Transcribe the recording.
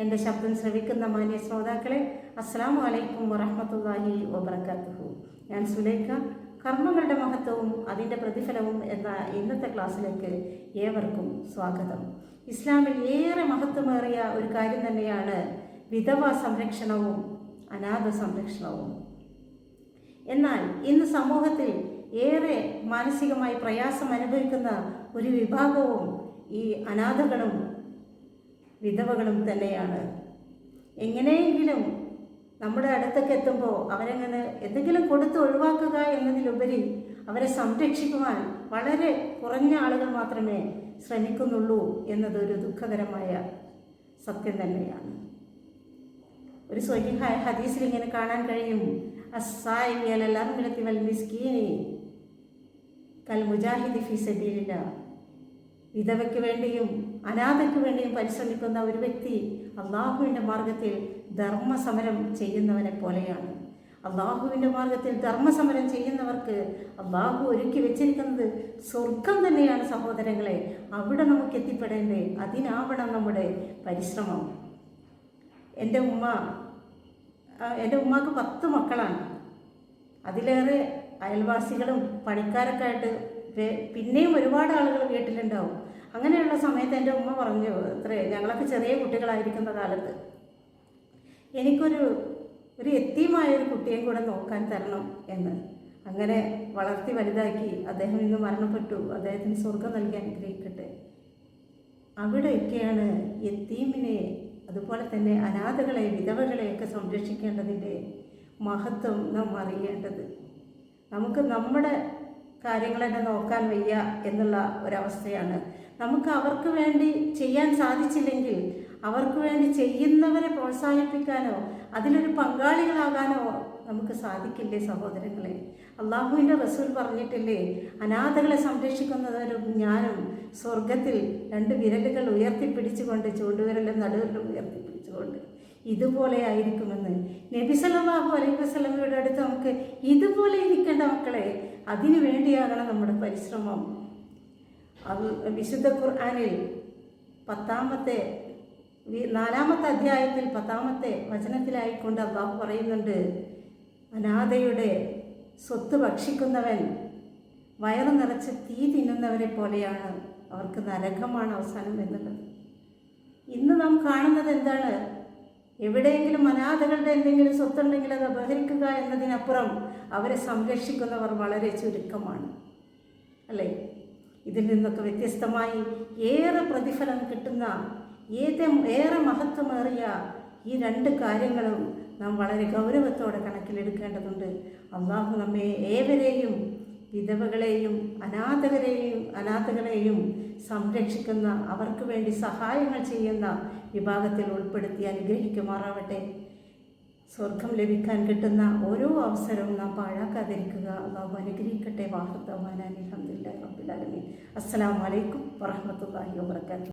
എന്റെ ശബ്ദം ശ്രവിക്കുന്ന മാന്യ ശ്രോതാക്കളെ അസ്സലാമു അലൈക്കും വറഹമത്തല്ലാഹി വബറകാതുഹു. ഞാൻ സുലൈഖ കർമ്മങ്ങളുടെ മഹത്വവും അതിന്റെ പ്രതിഫലവും എന്ന ഇന്നത്തെ ക്ലാസ്സിലേക്ക് ഏവർക്കും സ്വാഗതം. ഇസ്ലാമിൽ ഏറെ മഹത്വമേറിയ ഒരു കാര്യം തന്നെയാണ് വിധവ സംരക്ഷണവും അനാഥ സംരക്ഷണവും. എന്നാൽ ഇന്ന് സമൂഹത്തിൽ ഏറെ മാനസികമായി പ്രയാസം അനുഭവിക്കുന്ന ഒരു വിഭാഗവും ഈ അനാഥകളും വിധവകളും തന്നെയാണ്. എങ്ങനെയെങ്കിലും നമ്മുടെ അടുത്തൊക്കെ എത്തുമ്പോൾ അവരങ്ങനെ എന്തെങ്കിലും കൊടുത്ത് ഒഴിവാക്കുക എന്നതിലുപരി അവരെ സംരക്ഷിക്കുവാൻ വളരെ കുറഞ്ഞ ആളുകൾ മാത്രമേ ശ്രമിക്കുന്നുള്ളൂ എന്നതൊരു ദുഃഖകരമായ സത്യം തന്നെയാണ്. ഒരു സ്വഹിഹായ ഹദീസിൽ ഇങ്ങനെ കാണാൻ കഴിയും. അസ്സായി വൽ മിസ്കീനി കൽ മുജാഹിദി ഫി സബീലില്ല വിധവയ്ക്ക് വേണ്ടിയും അനാഥയ്ക്ക് വേണ്ടിയും പരിശ്രമിക്കുന്ന ഒരു വ്യക്തി അള്ളാഹുവിന്റെ മാർഗത്തിൽ ധർമ്മസമരം ചെയ്യുന്നവനെ പോലെയാണ്. അള്ളാഹുവിന്റെ മാർഗത്തിൽ ധർമ്മസമരം ചെയ്യുന്നവർക്ക് അള്ളാഹു ഒരുക്കി വെച്ചിരിക്കുന്നത് സ്വർഗം തന്നെയാണ് സഹോദരങ്ങളെ. അവിടെ നമുക്ക് എത്തിപ്പെടേണ്ടേ? അതിനാവണം നമ്മുടെ പരിശ്രമം. എന്റെ ഉമ്മ എന്റെ ഉമ്മക്ക് പത്ത് മക്കളാണ്. അതിലേറെ അയൽവാസികളും പണിക്കാരൊക്കെ ആയിട്ട് പിന്നെയും ഒരുപാട് ആളുകൾ വീട്ടിലുണ്ടാവും അങ്ങനെയുള്ള സമയത്ത് എന്റെ ഉമ്മ പറഞ്ഞു എത്ര ഞങ്ങളൊക്കെ ചെറിയ കുട്ടികളായിരിക്കുന്ന കാലത്ത് എനിക്കൊരു ഒരു എത്തിയുമായ ഒരു കുട്ടിയെ കൂടെ നോക്കാൻ തരണം എന്ന്. അങ്ങനെ വളർത്തി വലുതാക്കി അദ്ദേഹം ഇന്ന് മരണപ്പെട്ടു. അദ്ദേഹത്തിന് സ്വർഗം നൽകാൻ അനുഗ്രഹിക്കട്ടെ അവിടെയൊക്കെയാണ് എത്തീമിനെ അതുപോലെ തന്നെ അനാഥകളെ വിധവകളെയൊക്കെ സംരക്ഷിക്കേണ്ടതിന്റെ മഹത്വം നാം അറിയേണ്ടത്. നമുക്ക് നമ്മുടെ കാര്യങ്ങൾ തന്നെ നോക്കാൻ വയ്യ എന്നുള്ള ഒരവസ്ഥയാണ്. നമുക്ക് അവർക്ക് വേണ്ടി ചെയ്യാൻ സാധിച്ചില്ലെങ്കിൽ അവർക്ക് വേണ്ടി ചെയ്യുന്നവരെ പ്രോത്സാഹിപ്പിക്കാനോ അതിലൊരു പങ്കാളികളാകാനോ നമുക്ക് സാധിക്കില്ലേ സഹോദരങ്ങളെ? അള്ളാഹുവിന്റെ റസൂൽ പറഞ്ഞിട്ടില്ലേ അനാഥകളെ സംരക്ഷിക്കുന്നവരും ഞാനും സ്വർഗത്തിൽ രണ്ട് വിരലുകൾ ഉയർത്തിപ്പിടിച്ചുകൊണ്ട് ചൂണ്ടുവിരലും നടുവിരലും ഉയർത്തിപ്പിടിച്ചുകൊണ്ട് ഇതുപോലെ ആയിരിക്കുമെന്ന്. നബി സല്ലല്ലാഹു അലൈഹി വസ്ലമയുടെ അടുത്ത് നമുക്ക് ഇതുപോലെ ഇരിക്കേണ്ട മക്കളെ അതിനു വേണ്ടിയാകണം നമ്മുടെ പരിശ്രമം. അത് വിശുദ്ധ ഖുർആാനിൽ പത്താമത്തെ നാലാമത്തെ അധ്യായത്തിൽ പത്താമത്തെ വചനത്തിലായിക്കൊണ്ട് അള്ളാഹു പറയുന്നുണ്ട് അനാഥയുടെ സ്വത്ത് ഭക്ഷിക്കുന്നവൻ വയറ് നിറച്ച് തീ തിന്നുന്നവരെ പോലെയാണ്. അവർക്ക് നരകമാണ് അവസാനം എന്നുള്ളത്. ഇന്ന് നാം കാണുന്നത് എന്താണ്? എവിടെയെങ്കിലും അനാഥകളുടെ എന്തെങ്കിലും സ്വത്തുണ്ടെങ്കിൽ അത് അപഹരിക്കുക എന്നതിനപ്പുറം അവരെ സംരക്ഷിക്കുന്നവർ വളരെ ചുരുക്കമാണ്. അല്ലേ? ഇതിൽ നിന്നൊക്കെ വ്യത്യസ്തമായി ഏറെ പ്രതിഫലം കിട്ടുന്ന ഏത് ഏറെ മഹത്വമേറിയ ഈ രണ്ട് കാര്യങ്ങളും നാം വളരെ ഗൗരവത്തോടെ കണക്കിലെടുക്കേണ്ടതുണ്ട്. അള്ളാഹു നമ്മെ ഏവരെയും വിധവകളെയും അനാഥകരെയും അനാഥകളെയും സംരക്ഷിക്കുന്ന അവർക്ക് വേണ്ടി സഹായങ്ങൾ ചെയ്യുന്ന വിഭാഗത്തിൽ ഉൾപ്പെടുത്തി അനുഗ്രഹിക്കുമാറാവട്ടെ. സ്വർഗം ലഭിക്കാൻ കിട്ടുന്ന ഓരോ അവസരവും നാം പാഴാക്കാതിരിക്കുക. നാം അനുഗ്രഹിക്കട്ടെ. വാഹത്തമാനാൻ അലഹമില്ല റബ്ബുലാലമീൻ അസ്സലാമു അലൈക്കും വറഹ്മത്തുള്ളാഹി വബറകാതുഹു.